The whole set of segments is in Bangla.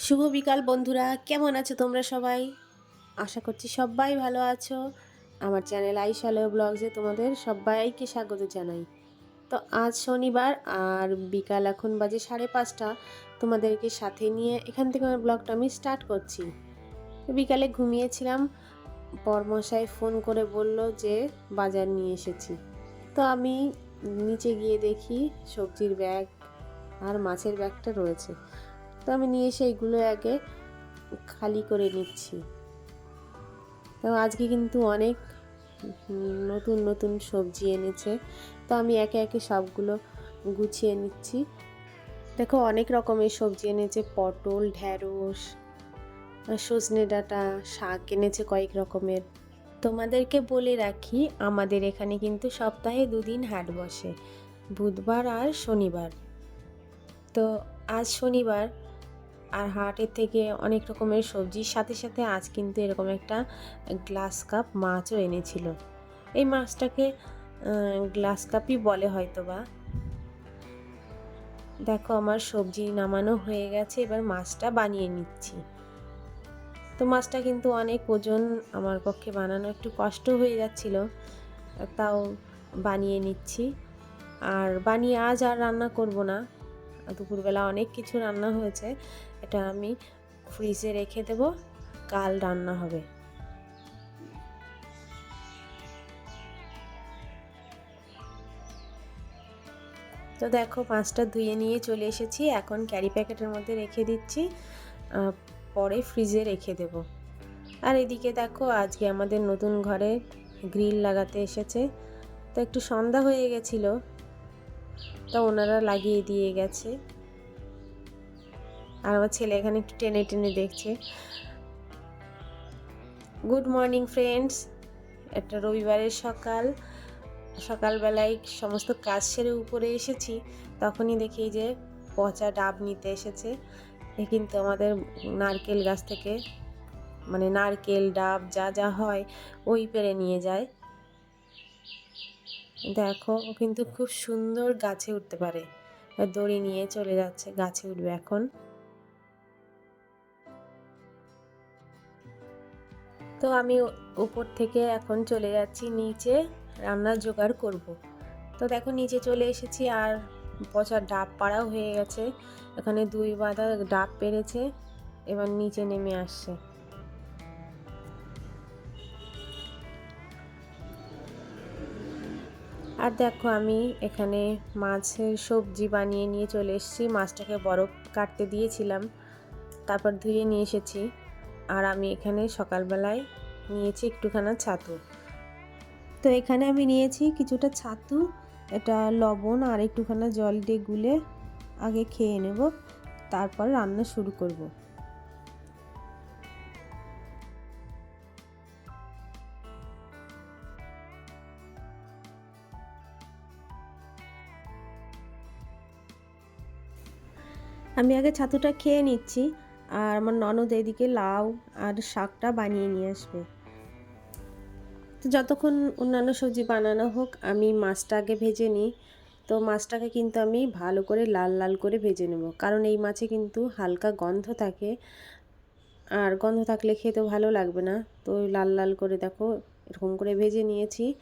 শুভ বিকাল, বন্ধুরা। কেমন আছো তোমরা সবাই? আশা করছি সবাই ভালো আছো। আমার চ্যানেল আইসালো ব্লগসে তোমাদের সবাইকে স্বাগত জানাই। তো আজ শনিবার আর বিকাল এখন বাজে সাড়ে পাঁচটা। তোমাদেরকে সাথে নিয়ে এখান থেকে আমার ব্লগটা আমি স্টার্ট করছি। বিকালে ঘুমিয়েছিলাম। পরমশাই ফোন করে বলল যে বাজার নিয়ে এসেছি। তো আমি নিচে গিয়ে দেখি সবজির ব্যাগ আর মাছের ব্যাগটা রয়েছে। আমি নিয়ে এসে এইগুলো আগে খালি করে নিচ্ছি। তো আজকে কিন্তু অনেক নতুন নতুন সবজি এনেছে। তো আমি একে একে সবগুলো গুছিয়ে নিচ্ছি। দেখো, অনেক রকমের সবজি এনেছে। পটল, ঢ্যাঁড়স, সজনে ডাঁটা, শাক এনেছে কয়েক রকমের। তোমাদেরকে বলে রাখি, আমাদের এখানে কিন্তু সপ্তাহে দুদিন হাট বসে। বুধবার আর শনিবার। তো আজ শনিবার আর হাটের থেকে অনেক রকমের সবজির সাথে সাথে আজ কিন্তু এরকম একটা গ্লাস কাপ মাছও এনেছিল। এই মাছটাকে গ্লাস কাপই বলে হয়তো বা দেখো আমার সবজি নামানো হয়ে গেছে, এবার মাছটা বানিয়ে নিচ্ছি। তো মাছটা কিন্তু অনেক ওজন আমার পক্ষে বানানো একটু কষ্ট হয়ে যাচ্ছিল, তাও বানিয়ে নিচ্ছি। আর বানিয়ে আজ আর রান্না করব না। দুপুরবেলা অনেক কিছু রান্না হয়েছে। এটা আমি ফ্রিজে রেখে দেব, কাল রান্না হবে। তো দেখো মাছটা ধুয়ে নিয়ে চলে এসেছি, এখন ক্যারি প্যাকেটের মধ্যে রেখে দিচ্ছি পরে ফ্রিজে রেখে দেব। আর এদিকে দেখো, আজকে আমাদের নতুন ঘরে গ্রিল লাগাতে এসেছে, তো একটু সন্ধ্যা হয়ে গেছিল, তা ওনারা লাগিয়ে দিয়ে গেছে। আর আমার ছেলে এখানে একটু টেনে টেনে দেখছে। গুড মর্নিং ফ্রেন্ডস একটা রবিবারের সকাল। সকালবেলায় সমস্ত কাজ সেরে উপরে এসেছি। তখনই দেখি যে পচা ডাব নিতে এসেছে। এ কিন্তু আমাদের নারকেল গাছ থেকে মানে নারকেল ডাব যা যা হয়, ওই পেরে নিয়ে যায়। দেখো, ও কিন্তু খুব সুন্দর গাছে উঠতে পারে। দড়ি নিয়ে চলে যাচ্ছে, গাছে উঠবে এখন। তো আমি উপর থেকে এখন চলে যাচ্ছি, নিচে রান্নার জোগাড় করব। তো দেখো নিচে চলে এসেছি আর পচা ডাব পাড়াও হয়ে গেছে। এখানে দুই বাঁধা ডাব পেরেছে, এবার নিচে নেমে আসছে। আর দেখো আমি এখানে মাছের সবজি বানিয়ে নিয়ে চলে এসেছি। মাছটাকে বরফ কাটতে দিয়েছিলাম, তারপর ধুয়ে নিয়ে এসেছি। আর আমি এখানে সকালবেলায় নিয়েছি একটুখানা ছাতু। তো এখানে আমি নিয়েছি কিছুটা ছাতু, এটা লবণ আর একটুখানা জল দিয়ে গুলে আগে খেয়ে নেব, তারপর রান্না শুরু করব। আমি আগে ছাতুটা খেয়ে নিচ্ছি আর আমার ননদ এদিকে লাউ আর শাকটা বানিয়ে নিয়ে আসবে। তো যতক্ষণ অন্যান্য সবজি বানানো হোক, আমি মাছটা আগে ভেজে নিই। তো মাছটাকে কিন্তু আমি ভালো করে লাল লাল করে ভেজে নেব। কারণ এই মাছে কিন্তু হালকা গন্ধ থাকে। আর গন্ধ থাকলে খেতে ভালো লাগবে না। তো লাল লাল করে দেখো, এরকম করে ভেজে নিয়েছি।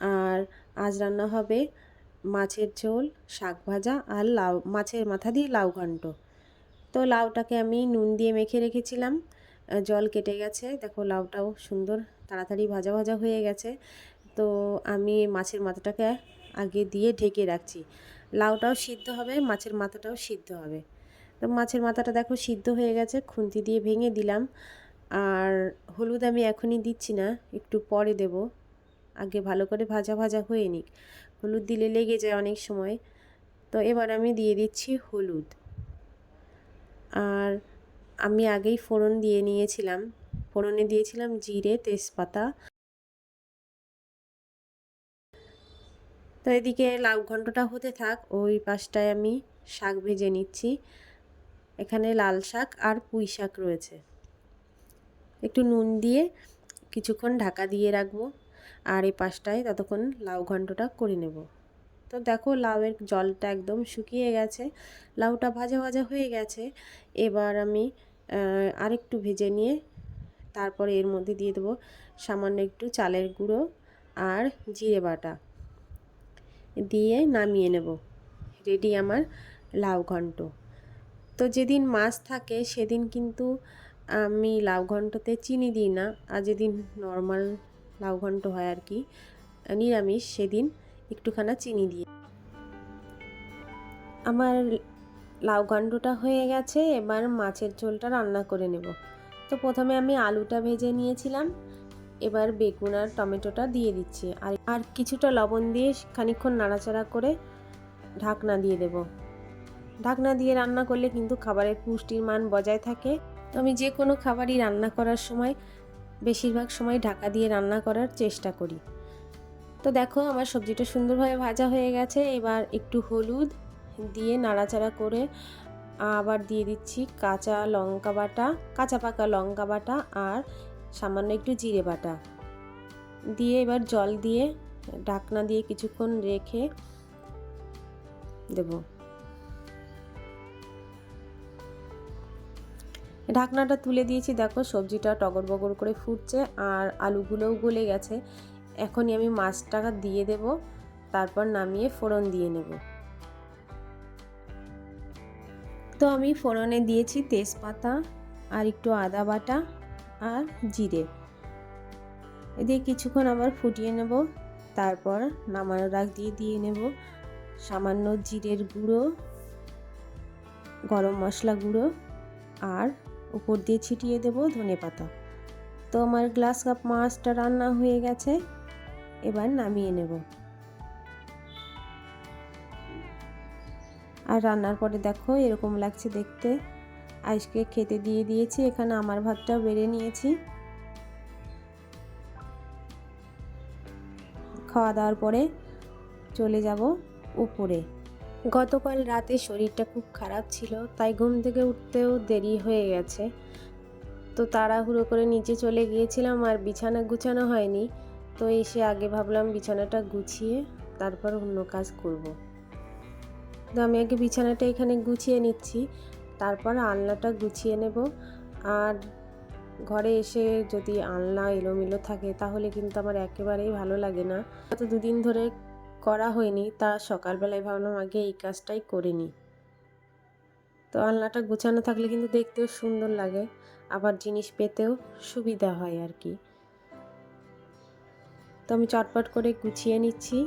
আর আজ রান্না হবে মাছের ঝোল, শাক ভাজা আর লাউ, মাছের মাথা দিয়ে লাউ ঘন্ট। তো লাউটাকে আমি নুন দিয়ে মেখে রেখেছিলাম। জল কেটে গেছে। দেখো লাউটাও সুন্দর, তাড়াতাড়ি ভাজা ভাজা হয়ে গেছে। তো আমি মাছের মাথাটাকে আগে দিয়ে ঢেকে রাখছি। লাউটাও সিদ্ধ হবে, মাছের মাথাটাও সিদ্ধ হবে। তো মাছের মাথাটা দেখো সিদ্ধ হয়ে গেছে, খুন্তি দিয়ে ভেঙে দিলাম। আর হলুদ আমি এখনই দিচ্ছি না, একটু পরে দেব। আগে ভালো করে ভাজা ভাজা হয়ে নিক। হলুদ দিলে লেগে যায় অনেক সময়। তো এবার আমি দিয়ে দিচ্ছি হলুদ। আর আমি আগেই ফোড়ন দিয়ে নিয়েছিলাম। ফোড়নে দিয়েছিলাম জিরে, তেজপাতা। তো এদিকে লাউ ঘন্টটা হতে থাক, ওই পাশটায় আমি শাক ভেজে নিচ্ছি। এখানে লাল শাক আর পুঁই শাক রয়েছে। একটু নুন দিয়ে কিছুক্ষণ ঢাকা দিয়ে রাখব আর এই পাশটায় ততক্ষণ লাউ ঘন্টটা করে নেব। তো দেখো লাউয়ের জলটা একদম শুকিয়ে গেছে, লাউটা ভাজা ভাজা হয়ে গেছে। এবার আমি আরেকটু ভেজে নিয়ে তারপরে এর মধ্যে দিয়ে দেবো সামান্য একটু চালের গুঁড়ো আর জিরে বাটা। দিয়ে নামিয়ে নেব রেডি আমার লাউ ঘন্ট। তো যেদিন মাছ থাকে সেদিন কিন্তু আমি লাউ ঘন্টতে চিনি দিই না, আর যেদিন নর্মাল লাউ ঘন্ট হয় আর কি, নিরামিষ সেদিন একটুখানা চিনি দিয়ে। আমার লাউ ঘন্টটা হয়ে গেছে, এবার মাছের ঝোলটা রান্না করে নেব। তো প্রথমে আমি আলুটা ভেজে নিয়েছিলাম, এবার বেগুন আর টমেটোটা দিয়ে দিচ্ছি। আর আর কিছুটা লবণ দিয়ে খানিক্ষণ নাড়াচাড়া করে ঢাকনা দিয়ে দেব। ঢাকনা দিয়ে রান্না করলে কিন্তু খাবারের পুষ্টির মান বজায় থাকে। আমি যে কোনো খাবারই রান্না করার সময়, বেশিরভাগ সময় ঢাকা দিয়ে রান্না করার চেষ্টা করি। তো দেখো আমার সবজিটা সুন্দরভাবে ভাজা হয়ে গেছে। এবার একটু হলুদ দিয়ে নাড়াচাড়া করে আবার দিয়ে দিচ্ছি কাঁচা লঙ্কা বাটা, কাঁচা পাকা লঙ্কা বাটা আর সামান্য একটু জিরে বাটা। দিয়ে এবার জল দিয়ে ঢাকনা দিয়ে কিছুক্ষণ রেখে দেব। ঢাকনাটা তুলে দিয়েছি। দেখো সবজিটা টগর বগর করে ফুটছে আর আলুগুলোও গলে গেছে। এখনই আমি মাছটা দিয়ে দেব, তারপর নামিয়ে ফোড়ন দিয়ে নেব। তো আমি ফোড়নে দিয়েছি তেজপাতা আর একটু আদা বাটা আর জিরে। এদিকে কিছুক্ষণ আবার ফুটিয়ে নেব, তারপর নামানোর আগ দিয়ে দিয়ে নেব। সামান্য জিরের গুঁড়ো, গরম মশলা গুঁড়ো আর উপর দিয়ে ছিটিয়ে দেব ধনে পাতা তো আমার গ্লাস কাপ মাছটা রান্না হয়ে গেছে। এবার নামিয়ে নেব। আর রান্নার পরে দেখো এরকম লাগছে দেখতে। আজকে খেতে দিয়ে দিয়েছি, এখানে আমার ভাতটাও বেড়ে নিয়েছি। খাওয়া দাওয়ার পরে চলে যাব উপরে। গতকাল রাতে শরীরটা খুব খারাপ ছিল, তাই ঘুম থেকে উঠতেও দেরি হয়ে গেছে। তো তাড়াহুড়ো করে নিচে চলে গিয়েছিলাম আর বিছানা গুছানো হয়নি। তো এসে আগে ভাবলাম বিছানাটা গুছিয়ে তারপর অন্য কাজ করব। তো আমি আগে বিছানাটা এখানে গুছিয়ে নিচ্ছি, তারপর আলনাটা গুছিয়ে নেব। আর ঘরে এসে যদি আলনা এলোমেলো থাকে তাহলে কিন্তু আমার একেবারেই ভালো লাগে না। গত দুদিন ধরে করা হয়নি, তা সকালবেলায় ভাবলাম আগে এই কাজটাই করে নিই। তো আলনাটা গুছানো থাকলে কিন্তু দেখতেও সুন্দর লাগে, আবার জিনিস পেতেও সুবিধা হয় আর কি। তো আমি চটপট করে গুছিয়ে নিচ্ছি।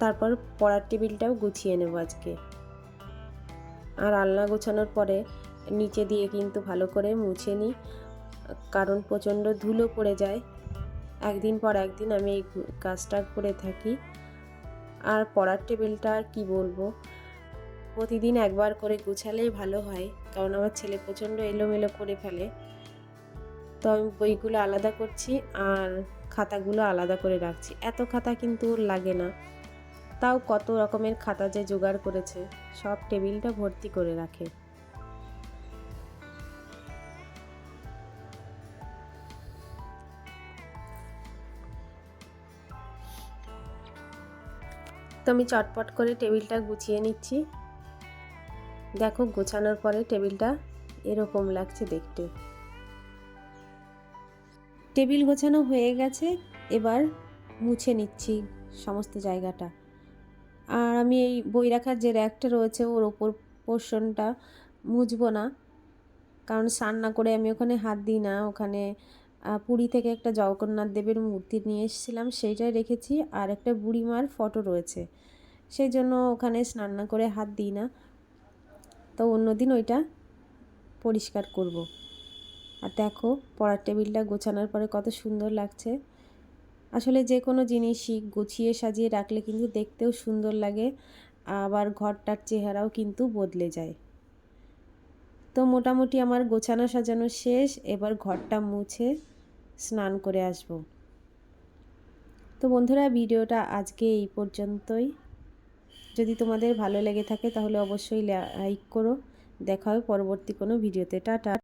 তারপর পড়ার টেবিলটাও গুছিয়ে নেব আজকে। আর আলনা গোছানোর পরে নিচে দিয়ে কিন্তু ভালো করে মুছে নিই, কারণ প্রচণ্ড ধুলো পড়ে যায়। একদিন পর একদিন আমি এই কাজটা করে থাকি। আর পড়ার টেবিলটা আর কী বলব? প্রতিদিন একবার করে গুছালেই ভালো হয়, কারণ আমার ছেলে প্রচণ্ড এলোমেলো করে ফেলে। তো আমি বইগুলো আলাদা করছি আর খাতাগুলো আলাদা করে রাখছি। এত খাতা কিন্তু লাগে না। তাও কত রকমের খাতা যে জোগাড় করেছে, সব টেবিলটা ভর্তি করে রাখে। তো আমি চটপট করে টেবিলটা গুছিয়ে নিচ্ছি। দেখো, গোছানোর পরে টেবিলটা এরকম লাগছে দেখতে। টেবিল গোছানো হয়ে গেছে, এবার মুছে নিচ্ছি সমস্ত জায়গাটা। আর আমি এই বই রাখার যে র্যাকটা রয়েছে, ওর ওপর পোর্শনটা মুছবো না, কারণ স্নান না করে আমি ওখানে হাত দিই না। ওখানে পুরী থেকে একটা জগন্নাথ দেবের মূর্তি নিয়ে এসেছিলাম, সেইটাই রেখেছি। আর একটা বুড়িমার ফটো রয়েছে, সেই জন্য ওখানে স্নান না করে হাত দিই না। তো অন্যদিন ওইটা পরিষ্কার করব। আর দেখো, পড়ার টেবিলটা গোছানোর পরে কত সুন্দর লাগছে। আসলে যে কোনো জিনিসই গুছিয়ে সাজিয়ে রাখলে কিন্তু দেখতেও সুন্দর লাগে, আবার ঘরটার চেহারাও কিন্তু বদলে যায়। তো মোটামুটি আমার গোছানো সাজানো শেষ, এবার ঘরটা মুছে স্নান করে আসব। তো বন্ধুরা, ভিডিওটা আজকে এই পর্যন্তই। যদি তোমাদের ভালো লেগে থাকে তাহলে অবশ্যই লাইক করো। দেখা পরবর্তী কোনো ভিডিওতে। টাটা।